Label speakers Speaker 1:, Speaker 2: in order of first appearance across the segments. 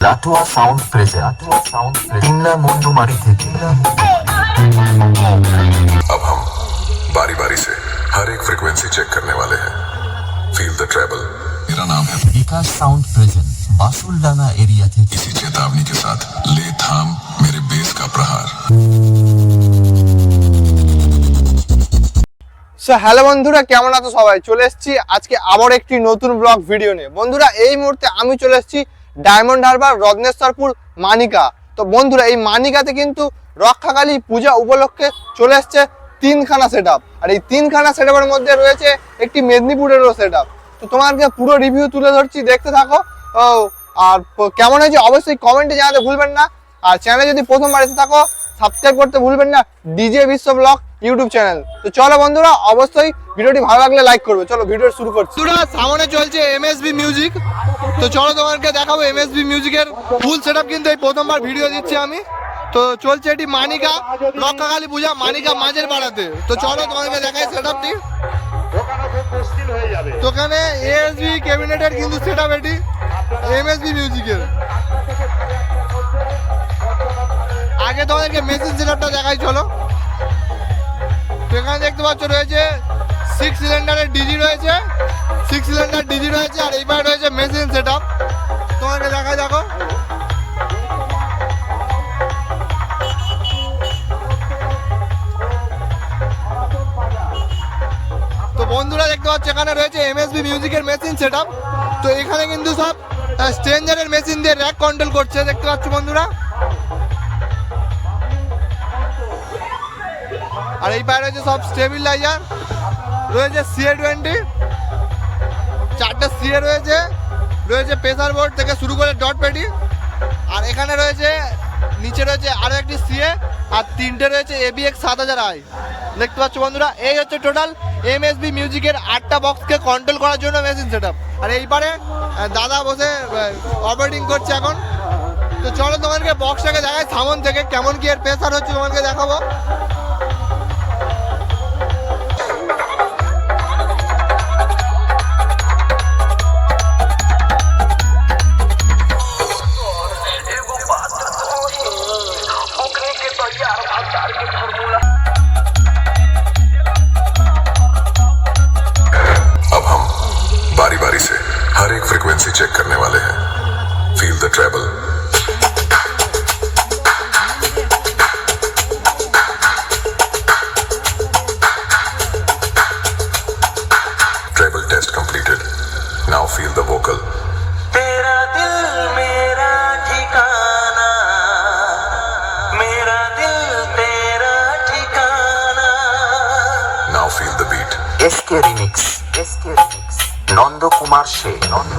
Speaker 1: Latua sound present Latua sound তিন্না মুন্ডুমারি থেকে
Speaker 2: अब हम बारी बारी से हर एक फ्रिक्वेंसी चेक करने वाले हैं फील द ट्रेबल मेरा नाम है
Speaker 1: Bikash sound present Basuldanga area থেকে
Speaker 2: इसी चेतावनी के साथ ले थाम मेरे बेस का प्रहार
Speaker 3: সো হ্যালো বন্ধুরা কেমন আছো সবাই চলে এসেছি আজকে আবার একটি নতুন ব্লগ ভিডিও নিয়ে বন্ধুরা এই মুহূর্তে আমি চলে এসেছি ডায়মন্ড হারবার, রত্নেশ্বরপুর, মানিকা। তো বন্ধুরা, এই মানিকাতে কিন্তু রক্ষাকালী পূজা উপলক্ষে চলে এসছে তিনখানা সেট আর এই তিনখানা সেট মধ্যে রয়েছে একটি মেদিনীপুরেরও সেট তো তোমাকে পুরো রিভিউ তুলে ধরছি, দেখতে থাকো। আর কেমন হয়েছে অবশ্যই কমেন্টে জানাতে ভুলবেন না। আর চ্যানেলে যদি প্রথমবার এসে থাকো সাবস্ক্রাইব করতে ভুলবেন না। ডিজে বিশ্ব ব্লগ ইউটিউব চ্যানেল। তো চলো বন্ধুরা, অবশ্যই ভিডিওটি ভালো লাগলে লাইক করবে। চলো ভিডিও শুরু করছি। সামনে চলছে এমএসবি মিউজিক তো চলো তোমাকে দেখাবো এমএসবি মিউজিকের ফুল সেটআপ কিন্তু এই প্রথমবার ভিডিও দিচ্ছি আমি। তো চলছে এটি মানিকা, রক্ষাকালী পূজা, মানিকা মাঝের পাড়াতে। তো চলো তোমাকে দেখাই সেটআপটি তো ওখানে ক্যাবিনেটের কিন্তু সেটআপ এটি এমএসবি মিউজিকের আগে তোমাদেরকে মেশিন সেটআপটা দেখাই, চলো। এখানে দেখতে পাচ্ছ রয়েছে সিক্স সিলিন্ডারের ডিজি রয়েছে। সিক্স সিলিন্ডার ডিজি রয়েছে আর এইবার রয়েছে মেশিন সেটআপ তোমাকে দেখা দেখো। তো বন্ধুরা দেখতে পাচ্ছ এখানে রয়েছে এমএসবি মিউজিকের মেশিন সেটআপ তো এখানে কিন্তু সব স্ট্রেঞ্জারের মেশিন দিয়ে র্যাক কন্ট্রোল করছে। দেখতে পাচ্ছ বন্ধুরা? আর এই পায়ে রয়েছে সব স্টেবিলাইজার রয়েছে সিএ টোয়েন্টি চারটে সিএ রয়েছে রয়েছে প্রেসার বোর্ড থেকে শুরু করে ডট পেটি আর এখানে রয়েছে, নিচে রয়েছে আরও একটি সিএ আর তিনটে রয়েছে এবিএক্স সাত হাজার আই দেখতে পাচ্ছ বন্ধুরা, এই হচ্ছে টোটাল এমএসবি মিউজিকের আটটা বক্সকে কন্ট্রোল করার জন্য মেশিন সেটআপ আর এইবারে দাদা বসে অপারেটিং করছে এখন। তো চলো তোমাদেরকে বক্সটাকে দেখাই, সামন থেকে কেমন কি এর প্রেসার হচ্ছে তোমাদেরকে দেখাবো।
Speaker 2: feel the beat. SK
Speaker 1: Remix. SK Remix. Nanda Kumar সে নন্দ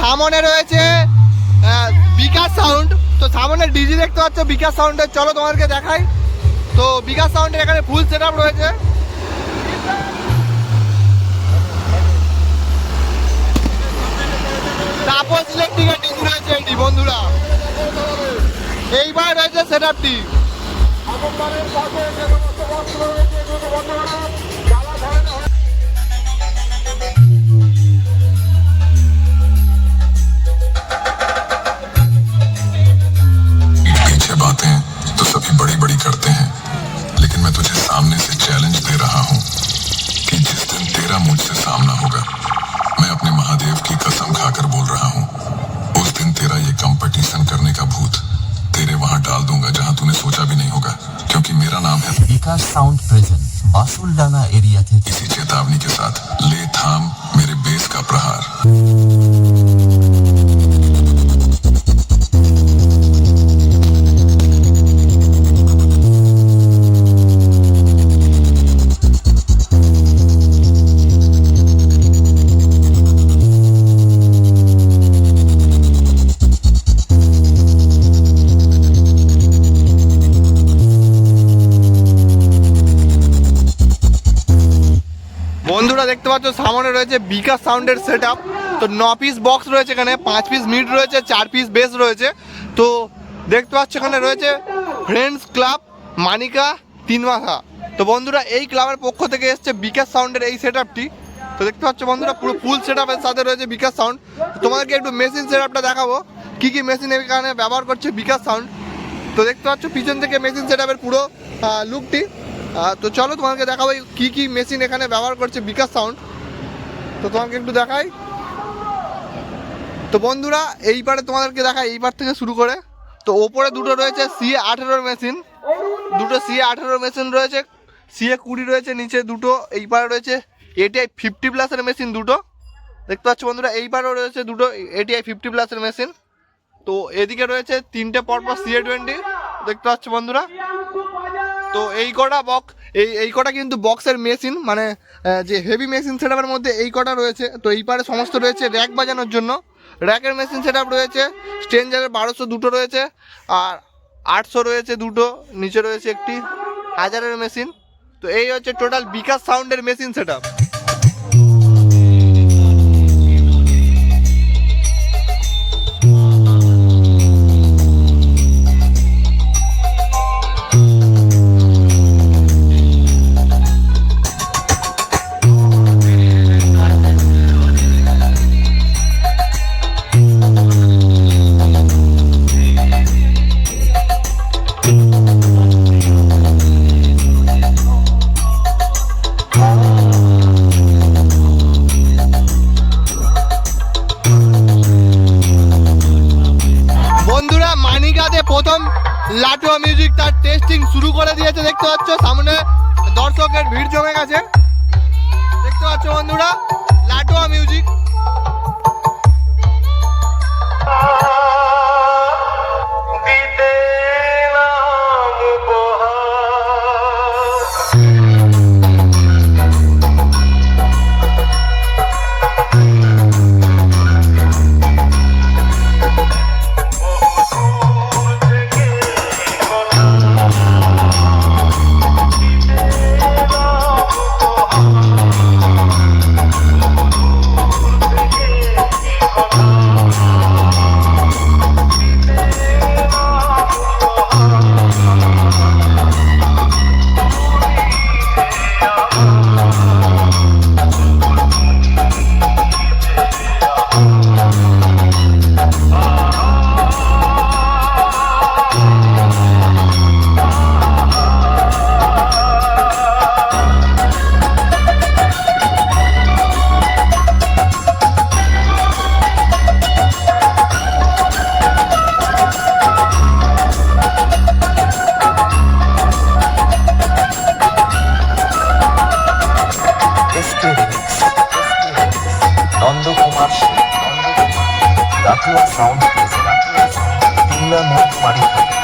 Speaker 3: সামনে রয়েছে বিকাশ সাউন্ড তো সামনে ডিজি দেখতে পাচ্ছ বিকাশ সাউন্ডের চলো তোমাদেরকে দেখাই তো বিকাশ সাউন্ডের এখানে ফুল সেট রয়েছে তাপস ইলেকট্রিকের ডিজি রয়েছে বন্ধুরা এইবার রয়েছে সেট আপটি
Speaker 2: पीछे बातें तो सभी बड़ी बड़ी करते हैं लेकिन मैं तुझे सामने से चैलेंज दे रहा हूं कि जिस दिन तेरा मुझसे सामना होगा मैं अपने महादेव की कसम खाकर बोल रहा हूं उस दिन तेरा ये कंपटीशन करने का भूत तेरे वहाँ डाल दूँगा जहाँ तूने सोचा भी नहीं होगा क्योंकि मेरा नाम है
Speaker 1: विकास साउंड प्रिजन बासुलडाना एरिया थे
Speaker 2: इसी चेतावनी के साथ ले थाम मेरे बेस का प्रहार।
Speaker 3: বন্ধুরা দেখতে পাচ্ছ, সামনে রয়েছে বিকাশ সাউন্ডের সেট তো ন পিস বক্স রয়েছে এখানে, পাঁচ পিস মিড রয়েছে, চার পিস বেস রয়েছে। তো দেখতে পাচ্ছ এখানে রয়েছে ফ্রেন্ডস ক্লাব মানিকা তিন মাথা তো বন্ধুরা, এই ক্লাবের পক্ষ থেকে এসছে বিকাশ সাউন্ডের এই সেট তো দেখতে পাচ্ছ বন্ধুরা, পুরো ফুল সেট আপের সাথে রয়েছে বিকাশ সাউন্ড তোমাদেরকে একটু মেশিন সেট আপটা দেখাবো, কি কি মেশিন এখানে ব্যবহার করছে বিকাশ সাউন্ড তো দেখতে পাচ্ছ, পিছন থেকে মেশিন সেট আপের পুরো লুকটি তো চলো তোমাকে দেখাবো কি কি মেশিন এখানে ব্যবহার করছে বিকাশ সাউন্ড তো তোমাকে একটু দেখাই। তো বন্ধুরা, এইবারে তোমাদেরকে দেখাই, এইবার থেকে শুরু করে। তো ওপরে দুটো রয়েছে সিএ আঠেরোর মেশিন দুটো সিএ আঠেরোর মেশিন রয়েছে সিএ কুড়ি রয়েছে, নিচে দুটো, এইবারে রয়েছে এটিআই ফিফটি প্লাসের মেশিন দুটো। দেখতে পাচ্ছ বন্ধুরা, এইবারও রয়েছে দুটো এটিআই ফিফটি প্লাসের মেশিন তো এদিকে রয়েছে তিনটে পরপর সিএ টোয়েন্টি দেখতে পাচ্ছ বন্ধুরা। তো এই কটা বক্স এই এই কটা কিন্তু বক্সের মেশিন মানে যে হেভি মেশিন সেটআপের মধ্যে এই কটা রয়েছে। তো এই পারে সমস্ত রয়েছে র্যাক বাজানোর জন্য। র্যাকের মেশিন সেটআপ রয়েছে স্ট্রেঞ্জারের বারোশো দুটো রয়েছে, আর আটশো রয়েছে দুটো, নিচে রয়েছে একটি হাজারের মেশিন তো এই হচ্ছে টোটাল বিকাশ সাউন্ডের মেশিন সেটআপ লাটুয়া মিউজিক তার টেস্টিং শুরু করে দিয়েছে, দেখতে পাচ্ছ? সামনে দর্শকের ভিড় জমে গেছে। দেখতে পাচ্ছ বন্ধুরা? লাটুয়া মিউজিক
Speaker 1: সে রাতুয়া সাউন্ড প্রেজেন্ট তিনলা মোট মানিকা